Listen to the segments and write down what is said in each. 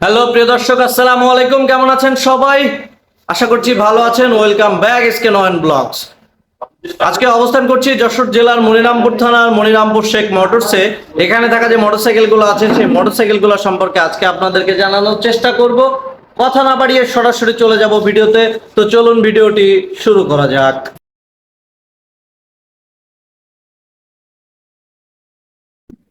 Hello, প্রিয় দর্শক, আসসালামু আলাইকুম। কেমন আছেন সবাই? আশা করছি ভালো আছেন। Welcome back SK Nayan vlogs আজকে অবস্থান করছি যশোর জেলার মনিরামপুর থানার মনিরামপুর শেখ মোটরসে। এখানে থাকা যে মোটরসাইকেলগুলো আছে সেই মোটরসাইকেলগুলো সম্পর্কে আজকে আপনাদেরকে জানানোর চেষ্টা করব। কথা না বাড়িয়ে সরাসরি চলে যাব ভিডিওতে। তো চলুন ভিডিওটি শুরু করা যাক।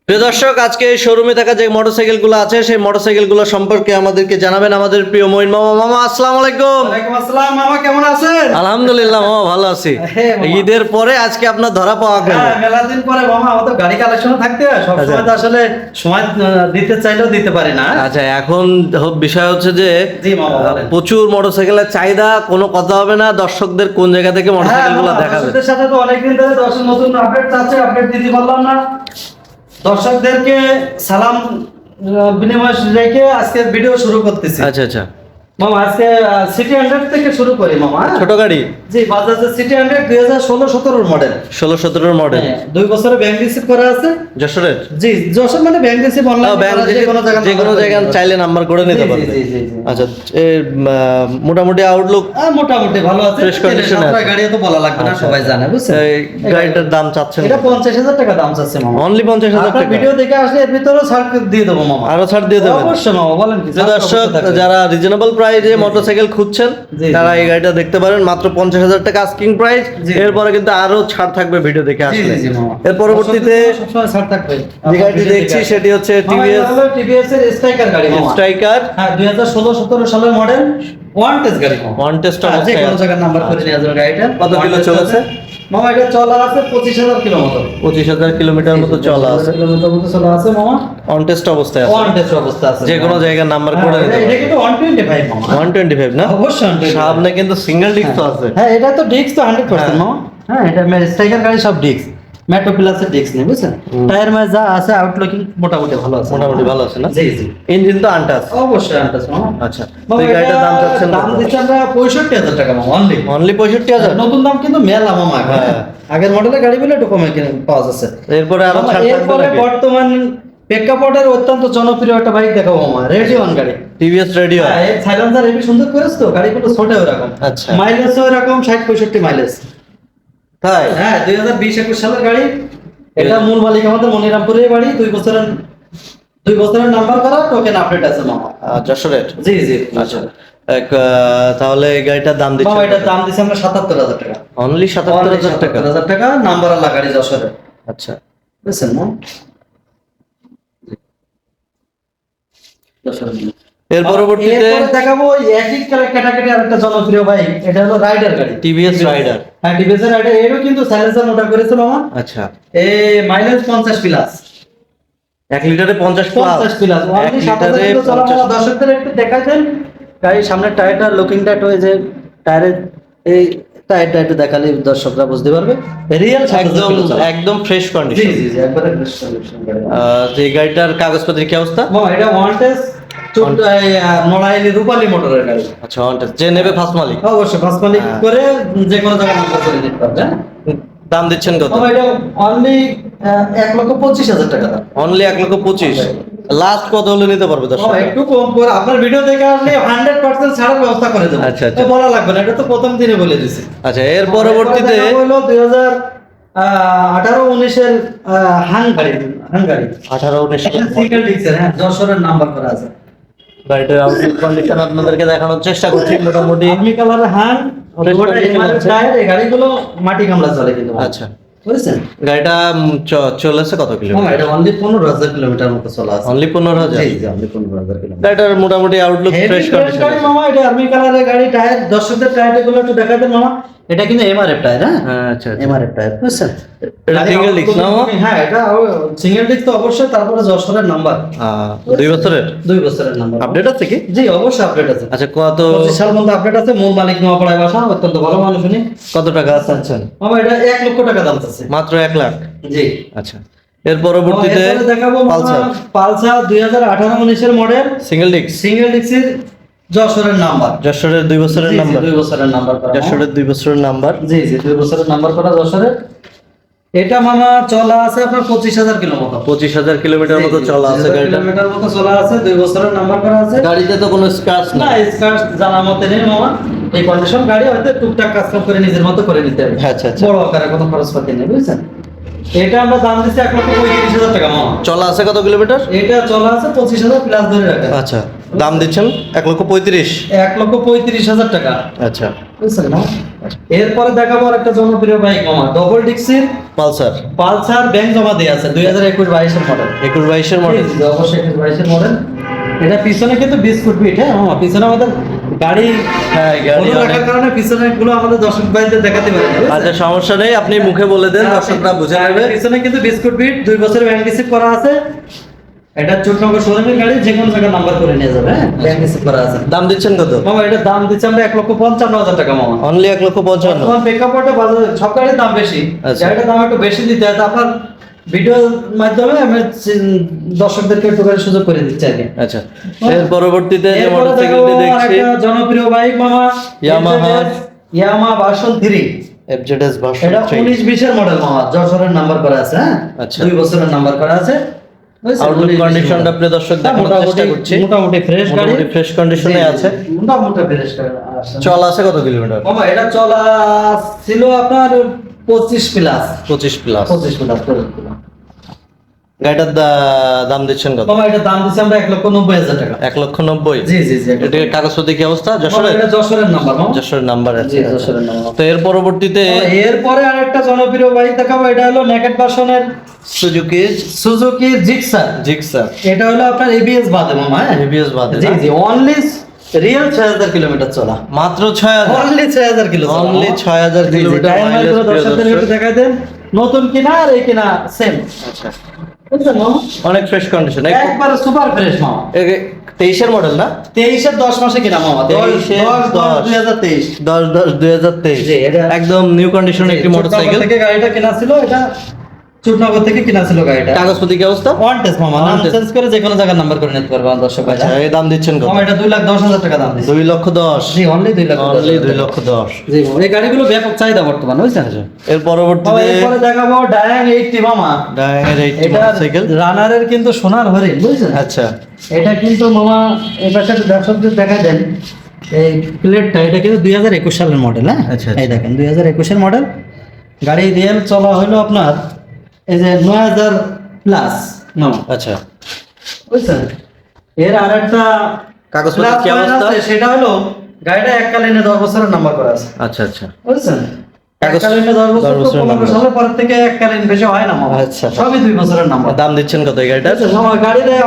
প্রিয় দর্শক আজকে শোরুমে থাকা যে মোটরসাইকেলগুলো আছে সেই মোটরসাইকেলগুলো সম্পর্কে আমাদেরকে জানাবেন আমাদের প্রিয় মইন মামা। মামা আসসালামু আলাইকুম। ওয়ালাইকুম আসসালাম। মামা কেমন আছেন? আলহামদুলিল্লাহ মামা ভালো আছি। হ্যাঁ, ঈদের পরে আজকে আপনার ধরা পাওয়া গেল। হ্যাঁ মেলা দিন পরে মামা আমার তো গাড়ি কালেকশন থাকতে সব সময় তো আসলে সময় দিতে চাইলেও দিতে পারি না আচ্ছা এখন বিষয় হচ্ছে যে প্রচুর মোটরসাইকেলের চাহিদা কোনো কথা হবে না। দর্শকদের কোন জায়গা থেকে হ্যাঁ, মোটরসাইকেলগুলো দেখাবে? সাথে তো অনেকদিন ধরে দর্শক নতুন আপডেট আছে আপডেট দিতে পারলাম না। দর্শকদেরকে সালাম বিনিময় রেখে আজকের ভিডিও শুরু করতেছি। আচ্ছা আচ্ছা। মামা আজকে সিটি হান্ড্রেড থেকে শুরু করি মামা হ্যাঁ? ছোট গাড়ি? জি বাজাজের সিটি হান্ড্রেড দুই হাজার ষোলো সতেরোর মডেল ষোলো সতেরোর মডেল দুই বছরে ব্যাংক রিসিভ করা আছে। যশোরের? জি যশোর মানে ব্যাংক রিসিভ অনলাইন ব্যাংক যে কোনো জায়গায় চাইলে নাম্বার করে নিতে পারবে। আচ্ছা মোটামুটি আউটলুক মোটামুটি ভালো আছে। Condition আপনার আছে। গাড়ি তো বলা লাগবে না আচ্ছা। সবাই জানে বুঝছেন? এই গাড়িটার দাম চাচ্ছেন এটা পঞ্চাশ হাজার টাকা দাম চাচ্ছে মামা। অনলি পঞ্চাশ হাজার টাকা। ভিডিও দেখে আসলে এর ভিতরেও ছাড় দিয়ে দেবো মামা। আরও ছাড় দিয়ে দেবেন। অবশ্যই মামা বলেন কি দর্শক যারা রিজনেবল প্রাইসে মোটরসাইকেল খুঁজছেন তারা এই গাড়িটা দেখতে পারেন মাত্র পঞ্চাশ হাজার টাকা আস্কিং প্রাইস এরপরে কিন্তু আরও ছাড় থাকবে ভিডিও দেখে আসলে। এর পরবর্তীতে যে গাড়িটি দেখছি সেটি হচ্ছে টিভিএস টিভিএস এর স্ট্রাইকার গাড়ি স্ট্রাইকার হ্যাঁ দুই হাজার ষোলো সতেরো সালের মডেল ওয়ান টেস্ট গাড়ি ওয়ান টেস্ট যে অবস্থায় নাম্বার করে নিয়ে যাবে গাড়িটা। কত কিলো চলেছে? মামা এটা চলা আছে পঁচিশ হাজার কিলোমিটার। পঁচিশ হাজার কিলোমিটার মতো চলা আছে। কিলোমিটার মতো চলা আছে মামা। অন টেস্ট অবস্থায় আছে। অন টেস্ট অবস্থা আছে যে কোনো জায়গার নাম্বার করে হ্যাঁ, নিতে এটা- এটা কিন্তু ওয়ান টোয়েন্টি ফাইভ মামা। ওয়ান টোয়েন্টি ফাইভ না? অবশ্যই 125 সামনে কিন্তু সিঙ্গেল ডিস্ক তো আছে। হ্যাঁ এটা তো ডিস্ক তো হান্ড্রেড পার্সেন্ট হ্যাঁ। মামা। হ্যাঁ এটা স্ট্রাইকার গাড়ি সব ডিস্ক মেট্রো প্লাসের ডিস্ক নেই বুঝছেন? টায়ার যা আছে আউটলুকিং মোটামুটি ভালো আছে। মোটামুটি ভালো আছে না? জি জি। ইঞ্জিন তো আনটাস অবশ্যই আনটাস আচ্ছা। তো এই গাড়িটার দাম চাচ্ছেন দাম দিচ্ছে আমরা পঁয়ষট্টি হাজার টাকা মামা অনলি অনলি পঁয়ষট্টি হাজার? নতুন দাম কিন্তু মেলা মামা হ্যাঁ। আগের মডেলের গাড়িগুলো একটু কমে কিনে পাওয়া যাচ্ছে। এরপরে আরও ছাড় থাকবে বর্তমান প্রেক্ষাপটের অত্যন্ত জনপ্রিয় একটা বাইক দেখাবো রেডিও ওয়ান গাড়ি। টিভিএস রেডিও সাইলেন্সার হেভি সুন্দর করেছ তো গাড়িগুলো ছোট ওরকম আচ্ছা। মাইলেজ ওরকম ষাট পঁয়ষট্টি মাইলেজ তাই? হ্যাঁ দুই হাজার বিশ একুশ সালের গাড়ি। এটা মূল মালিক আমাদের মনিরামপুরের বাড়ি। দুই বছরের দুই বছরের নাম্বার করা টোকেন আপডেট আছে মামা। যশোরের? জি জি আচ্ছা। এক, তাহলে এই গাড়িটার দাম দিচ্ছে এটার দাম দিচ্ছে আমরা সাতাত্তর হাজার টাকা। অনলি সাতাত্তর হাজার টাকা? হাজার টাকা নাম্বার আল্লাহ গাড়ি যশোরে আচ্ছা। বুঝছেন মামা যশোরে। এর পরবর্তীতে দেখাবো একই ক্যাটাগরি আর একটা জনপ্রিয় বাইক এটা হলো রাইডার গাড়ি। টিভিএস রাইডার হ্যাঁ ডিভিএস রাইডার এরও কিন্তু সাইলেন্সার মোটা করেছে মামা। আচ্ছা। এ মাইলেজ পঞ্চাশ প্লাস এক লিটারে পঞ্চাশ প্লাস পঞ্চাশ প্লাস এক লিটারে দর্শকদের একটু দেখাইতেন গাড়ির সামনের টায়ারটা লুকিংটা একটু ওই যে টায়ারের এই টায়ারটা একটু দেখালে দর্শকরা বুঝতে পারবে। রিয়েল একদম একদম ফ্রেশ কন্ডিশন জি জি একবারে condition গাড়ি। এই গাড়িটার কাগজপত্রের কি অবস্থা? এটা ওয়ান টেস্ট নড়াইলি রূপালী মোটরের গাড়ি। আচ্ছা on যে নেবে ফার্স্ট মালিক। অবশ্যই ফার্স্ট মালিক হ্যাঁ। করে যে কোনো জায়গায় নাম্বার করে দিতে পারবে হ্যাঁ? দাম দিচ্ছেন কত? এটা অনলি এক লক্ষ পঁচিশ হাজার টাকা অনলি এক লক্ষ পঁচিশ। লাস্ট কত হলে নিতে পারবে দর্শক? একটু কম করে আপনার ভিডিও দেখে আসলে হান্ড্রেড পার্সেন্ট ছাড়ার ব্যবস্থা করে দেবো। আচ্ছা, আচ্ছা। তো বলা লাগবে না এটা তো প্রথম দিনে বলে দিছি। আচ্ছা এর পরবর্তীতে হলো দুই হাজার আঠারো উনিশের হাঙ্গারি হাঙ্গারি। আঠারো উনিশ সিঙ্গেল ডিক্সের হ্যাঁ যশোরের নাম্বার করা আছে। গাড়িটার আউটলুক কন্ডিশন আপনাদেরকে দেখানোর চেষ্টা করছি মোটামুটি আর্মি কালারের হাং Fresh ওটা condition এমআরএফ আছে। টায়ার এই গাড়িগুলো মাটি কামড়া চলে কিন্তু আচ্ছা। বুঝছেন? গাড়িটা চলেছে কত কিলোমিটার এটা অনলি পনেরো হাজার কিলোমিটার মতো চলা আছে অনলি পনেরো হাজার? জি জি অনলি পনেরো হাজার কিলোমিটার গাড়িটার মোটামুটি আউটলুক ফ্রেশ কন্ডিশন মামা এটা আর্মি কালারের গাড়ি টায়ার দর্শকদের টায়ারগুলো একটু দেখাতেন মামা। এটা কিন্তু এমআরএফ টায়ার হ্যাঁ? হ্যাঁ আচ্ছা আচ্ছা। এমআরএফ টায়ার বুঝছেন? এটা single disc না হ্যাঁ এটা সিঙ্গেল ডিস্ক তো অবশ্যই তারপরে যশোরের নাম্বার দুই বছরের? দুই বছরের নাম্বার আপডেট আছে কি? জি অবশ্যই আপডেট আছে। আচ্ছা কত পঁচিশ সাল পর্যন্ত আপডেট আছে মূল মালিক নোয়াপাড়ায় বাসা অত্যন্ত ভালো মানুষ উনি। কত টাকা চাচ্ছেন? মামা এটা এক লক্ষ টাকা দাম আছে মাত্র এক লাখ? জি। আচ্ছা এর পরবর্তীতে দেখাবো পালসার। পালসার দুই হাজার আঠারো উনিশের মডেল সিঙ্গেল ডিস্ক সিঙ্গেল ডিস্কের যশোরের নাম্বার। যশোরের দুই বছরের নাম্বার। দুই বছরের নাম্বার যশোরের দুই বছরের নাম্বার। জি জি দুই বছরের নাম্বার করা যশোরের এটা মামা চলা আছে আপনার পঁচিশ হাজার কিলো মতো পঁচিশ হাজার কিলোমিটার মতো চলা আছে গাড়িটা। কিলোমিটার মতো চলা আছে দুই বছরের নাম্বার করা আছে। গাড়িতে তো কোনো স্ক্র্যাচ না স্কার্ট জানা মতে নেই মামা। এই কন্ডিশন গাড়ি হয়তো টুকটাক কাজ করে নিজের মতো করে নিতে হবে। আচ্ছা আচ্ছা। বড় আকারে কোনো খরচ পাতি নেই বুঝছেন? এটা আমরা দাম দিচ্ছি এক লক্ষ পঁয়ত্রিশ হাজার টাকা মামা। চলা আছে কত কিলোমিটার? এটা চলা আছে পঁচিশ হাজার প্লাস ধরে রাখা। আচ্ছা। দাম দিচ্ছেন এক লক্ষ পঁয়ত্রিশ। এক লক্ষ পঁয়ত্রিশ হাজার টাকা। আচ্ছা। বুঝছেন এরপরে দেখাবো আর একটা জনপ্রিয় বাইক মামা ডবল ডিক্সির পালসার। পালসার ব্যাংক জমা দিয়ে আছে দুই হাজার একুশ বাইশের মডেল একুশ বাইশের মডেল অবশ্যই একুশ বাইশের মডেল এটা পিছনে কিন্তু বিস্কুট পিট হ্যাঁ পিছনে আমাদের গাড়ি হ্যাঁ রাখার কারণে পিছনে গুলো আমাদের দর্শক ভাইদের দেখাতে পারি আচ্ছা সমস্যা নেই আপনি মুখে বলে দেন দর্শকরা বুঝে হ্যাঁ, নেবে। পিছনে কিন্তু বিস্কুট বিট দুই বছরের ব্যাংক রিসিভ করা আছে। এটা চোটনগর শোরুমের গাড়ি যে কোনো জায়গায় নাম্বার করে নিয়ে যাবে হ্যাঁ? ব্যাংক রিসিভ করা আছে। দাম দিচ্ছেন কত? মামা এটার দাম দিচ্ছে আমরা এক লক্ষ পঞ্চান্ন হাজার টাকা মামা। অনলি এক লক্ষ পঞ্চান্ন। তোমার প্রেক্ষাপটে বাজারে সব গাড়ির দাম বেশি। আচ্ছা। গাড়িটার দাম একটু বেশি দিতে হয় আপনার ভিডিওর মাধ্যমে আমি দর্শকদেরকে একটু করে সুযোগ করে দিচ্ছি কি। আচ্ছা। এর পরবর্তীতে যে মোটরসাইকেলটি দেখছি। জনপ্রিয় বাইক মামা Yamaha। Yamaha version three FZS version এটা 3 উনিশ বিশের মডেল মামা যশোরের নাম্বার করা আছে হ্যাঁ? আচ্ছা। দুই বছরের নাম্বার করা আছে? আউটলুক 19 কন্ডিশনটা প্রিয় দর্শক দেখানোর চেষ্টা করছি। মোটামুটি ফ্রেশ গাড়ি। ফ্রেশ কন্ডিশনে আছে। মোটামুটি ফ্রেশ আছে। চল আছে কত কিলোমিটার মামা এটা চলা ছিল আপনার পঁচিশ প্লাস পঁচিশ প্লাস পঁচিশ প্লাস গাড়িটার দাম দিচ্ছেন কত? মামা এটা দাম দিচ্ছি আমরা এক লক্ষ নব্বই হাজার টাকা। এক লক্ষ নব্বই? জি জি জি এটা কাগজপত্র কি অবস্থা? যশোরের এটা যশোরের নাম্বার যশোরের নাম্বার আছে। যশোরের নাম্বার। তো এর পরবর্তীতে এরপরে আরেকটা জনপ্রিয় বাইক দেখাবো এটা হলো নেকেট ভার্সনের সুজুকি সুজুকি জিক্সার জিক্সার এটা হলো আপনার এবিএস বাদে মামা হ্যাঁ? এবিএস বাদে জি জি অনলি রিয়েল ছয় হাজার কিলোমিটার চলা। মাত্র ছয় হাজার। অনলি ছয় হাজার কিলো অনলি ছয় হাজার কিলোমিটার। দেখাই দেন। নতুন কিনা আর এই কিনা সেম আচ্ছা। অনেক ফ্রেশ কন্ডিশন একবারে সুপার ফ্রেশ মামা। তেইশের মডেল না? তেইশের দশ মাসে কিনা মামা? তেইশের দশ। দুই হাজার তেইশ। দশ দশ দুই হাজার তেইশ। এটা- একদম নিউ কন্ডিশন একটি মোটরসাইকেল থেকে গাড়িটা কেনা ছিল এটা থেকে কেনা ছিল গাড়িটা? কাগজপত্র কি অবস্থা? ওয়ান টেস্ট মামা নাম চেঞ্জ করে যে কোনো জায়গায় নাম্বার করে নিতে পারবে দর্শক ভাই আচ্ছা এই দাম দিচ্ছেন কত? মামা এটা দুই লাখ দশ হাজার টাকা দাম দিচ্ছে। দুই লক্ষ দশ। জি অনলি দুই লাখ অনলি হাজার দুই টাকা। লক্ষ দশ। জি এই গাড়িগুলো ব্যাপক চাহিদা বর্তমান বুঝছেন? এর মামা, পরবর্তীতে এরপরে দেখাবো ডায়াং এইটটি মামা। ডায়াঙের এইটটি এটা মোটরসাইকেল রানারের কিন্তু সোনার হরিণ বুঝছেন? আচ্ছা। এটা কিন্তু মামা এই পাশে দর্শকদের দেখা দেন। এই প্লেটটা এটা কিন্তু দুই হাজার একুশ সালের মডেল হ্যাঁ? আচ্ছা, আচ্ছা। এই দেখেন দুই হাজার একুশের মডেল গাড়ি দিয়ে চলা হলো আপনার এই যে নয় হাজার প্লাস আচ্ছা। বুঝছেন এর আর একটা কাগজপত্র কি অবস্থা? সেটা হলো গাড়িটা এককালীনে দশ বছরের নাম্বার করা আছে। আচ্ছা আচ্ছা। বুঝছেন হয় আচ্ছা। সবই দুই বছরের নাম্বার দাম দিচ্ছেন কত গাড়িটার? আচ্ছা,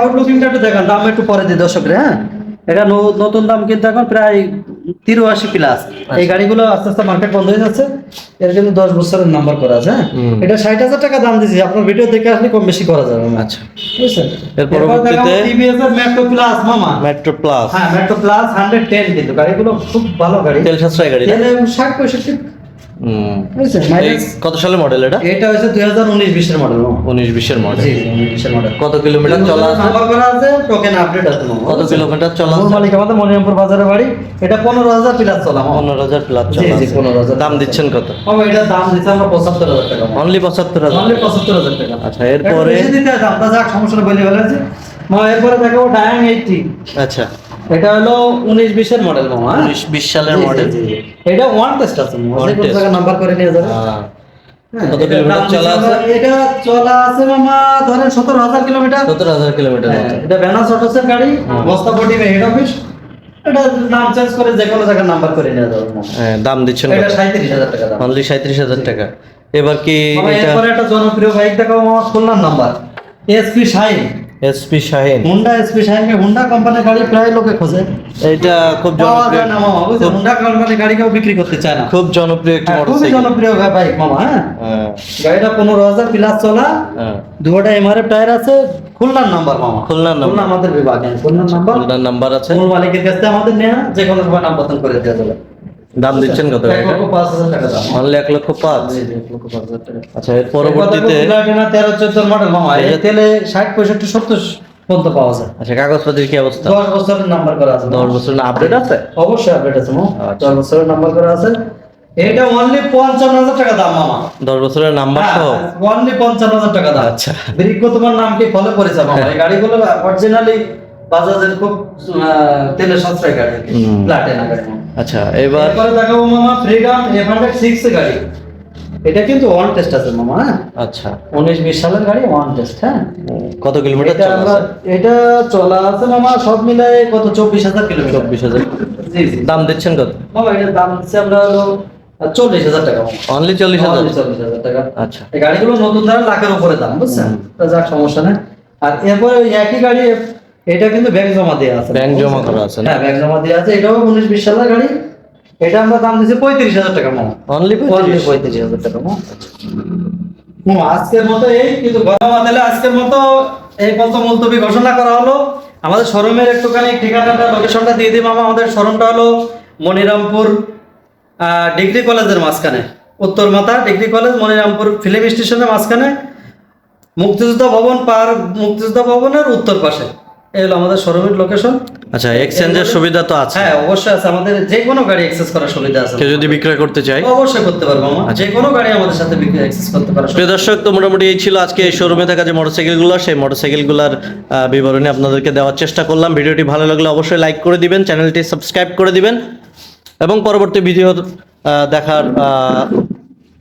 আউটলুকিংটা একটু দেখান দাম একটু পরে দিই দর্শকরে হ্যাঁ? এটা নতুন দাম কিন্তু এখন প্রায় তিরুয়াশি প্লাস এই গাড়িগুলো আস্তে আস্তে মার্কেট বন্ধ হয়ে যাচ্ছে। এটা কিন্তু দশ বছরের নাম্বার করা আছে হ্যাঁ? এটা ষাট হাজার টাকা দাম দিয়েছি। আপনার ভিডিও দেখে আসলে কম বেশি করা যাবে। আচ্ছা। বুঝছেন? এর পরবর্তীতে- মেট্রো প্লাস মামা। মেট্রো প্লাস হ্যাঁ মেট্রো প্লাস হান্ড্রেড টেন কিন্তু। গাড়িগুলো খুব ভালো গাড়ি। তেল সাশ্রয় গাড়ি? ষাট পঁয়ষট্টি কত সালের মডেল এটা? এটা হচ্ছে দুই হাজার উনিশ বিশের মডেল উনিশ বিশের মডেল কত কিলোমিটার চলা আছে? টোকেন আপডেট আছে কত কিলোমিটার চলা মালিক আমাদের মনিরামপুর বাজারে বাড়ি। এটা পনেরো হাজার প্লাস চলা পনেরো হাজার প্লাস চলা আছে। 15,000 দাম দিচ্ছেন কত? এটার দাম দিচ্ছে আমরা পঁচাত্তর হাজার টাকা অনলি পঁচাত্তর হাজার। অনলি পঁচাত্তর হাজার টাকা। আচ্ছা এরপরে? আমরা যাক সমস্যাটা বলে ফেলেছি। এরপরে দেখাবো ডায়াং এইটটি আচ্ছা। এটা হলো উনিশ বিশের মডেল মামা হ্যাঁ? উনিশ বিশ সালের মডেল। এটা ওয়ান টেস্ট আছে মামা। নাম্বার করে নিয়ে যাবে। হ্যাঁ? আমরা- এটা চলা আছে? মামা ধরেন সতেরো হাজার কিলোমিটার সত্তর হাজার কিলোমিটার হ্যাঁ, এটা ব্যানাস অটোসের গাড়ি হ্যাঁ। বস্তা পটি হেড অফিস এটা নাম চেঞ্জ করে যে কোনো জায়গায় নাম্বার করে নিয়ে যাবে হ্যাঁ দাম দিচ্ছেন এটা সাঁত্রিশ হাজার টাকা অনলি সাঁত্রিশ হাজার টাকা। এবার কি মামা, এটা একটা জনপ্রিয় বাইক দেখাবো আমার খুলনার number SP Shine SP Shine Honda SP শাইনকে Honda কোম্পানির গাড়ি প্রায় লোকে খোঁজে। এটা খুব জনপ্রিয়। হুন্ডা কোম্পানির গাড়ি কেউ বিক্রি করতে চায় না। খুব জনপ্রিয় একটি হ্যাঁ, মোটরসাইকেল। জনপ্রিয় বাইক মামা হ্যাঁ? হ্যাঁ। গাড়িটা পনেরো হাজার প্লাস চলা দুটা এমআরএফ টায়ার আছে খুলনার নাম্বার মামা। খুলনার নাম্বার। আমাদের বিভাগ হ্যাঁ, খুলনার নাম্বার খুলনার নাম্বার আছে। মূল মালিকের কাছ আমাদের নেওয়া যে কোনো সময় নাম বদল করে দেওয়া যাবে। দাম দিচ্ছেন কত অনলি এক লক্ষ পাঁচ। আচ্ছা এর পরবর্তীতে তেরো চোদ্দ মডেল মামা। তেলে ষাট পঁয়ষট্টি সত্তর পর্যন্ত পাওয়া যায়। আচ্ছা কাগজপত্রের কি অবস্থা? দশ বছরের নাম্বার করা আছে। দশ বছর না আপডেট আছে? অবশ্যই আপডেট আছে আচ্ছা। দশ বছরের নাম্বার করা আছে। এটা অনলি পঞ্চান্ন হাজার টাকা দাম মামা। দশ বছরের নাম্বার সহ? অনলি পঞ্চান্ন হাজার টাকা দাম। আচ্ছা। বিরিক্ষ তোমার নাম কি? ফলো করেছে মামা। এই গাড়িগুলো অরিজিনালি বাজাজের খুব তেলের সাশ্রয় গাড়ি। প্লাটিনা গাড়ি। আচ্ছা এবার এরপরে দেখাবো মামা ফ্রিডম এফ হান্ড্রেড সিক্স গাড়ি। এটা কিন্তু ওয়ান টেস্ট আছে মামা হ্যাঁ? আচ্ছা। উনিশ বিশ সালের গাড়ি ওয়ান টেস্ট হ্যাঁ? কত কিলোমিটার এটা চলা আছে? মামা সব মিলাই কত? চব্বিশ হাজার কিলোমিটার। চব্বিশ হাজার। জি জি। দাম দিচ্ছেন কত? মামা এটার দাম হচ্ছে আমরা হলো চল্লিশ হাজার টাকা অনলি চল্লিশ হাজার? চল্লিশ হাজার টাকা। আচ্ছা। এই গাড়িগুলো নতুন ধরেন লাখের উপরে দাম বুঝছেন? যাক সমস্যা নেই। আর এরপরে একই গাড়ি এটা কিন্তু ব্যাংক জমা দেওয়া আছে। ব্যাংক জমা করা আছে? হ্যাঁ ব্যাংক জমা দেওয়া আছে। এটাও উনিশ বিশ সালের গাড়ি। এটা আমরা দাম দিচ্ছি পঁয়ত্রিশ হাজার টাকা মামা অনলি পঁয়ত্রিশ। হাজার টাকা মামা আজকের মতো এই কিন্তু গরম আদালে আজকের মতো এই পর্যন্ত মুলতবি ঘোষণা করা হলো। আমাদের শোরুমের একটুখানি ঠিকানাটা লোকেশনটা দিয়ে দিই মামা। আমাদের শোরুমটা হলো মনিরামপুর ডিগ্রি কলেজের মাঝখানে। উত্তর মাথা ডিগ্রি কলেজ মনিরামপুর ফিল্ম স্টেশনের মাঝখানে। মুক্তিযোদ্ধা ভবন পার মুক্তিযোদ্ধা ভবনের উত্তর পাশে। এই হলো আমাদের শোরুমের লোকেশন আচ্ছা এক্সচেঞ্জের সুবিধা তো আছে। হ্যাঁ অবশ্যই আছে। আমাদের যে কোনো গাড়ি অ্যাক্সেস করার সুবিধা আছে। কেউ যদি বিক্রয় করতে চায়। অবশ্যই করতে পারব মামা যে কোনো গাড়ি আমাদের সাথে অ্যাক্সেস করতে পারো। প্রিয় দর্শক তো মোটামুটি এই ছিল আজকে এই শোরুমে থাকা যে মোটরসাইকেলগুলো সেই মোটরসাইকেলগুলোর বিবরণী আপনাদেরকে দেওয়ার চেষ্টা করলাম। ভিডিওটি ভালো লাগলে অবশ্যই লাইক করে দিবেন চ্যানেলটি সাবস্ক্রাইব করে দিবেন। এবং পরবর্তী ভিডিও দেখার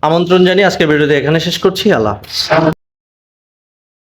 আমন্ত্রণ জানিয়ে আজকের ভিডিওটি এখানে শেষ করছি। আল্লাহ।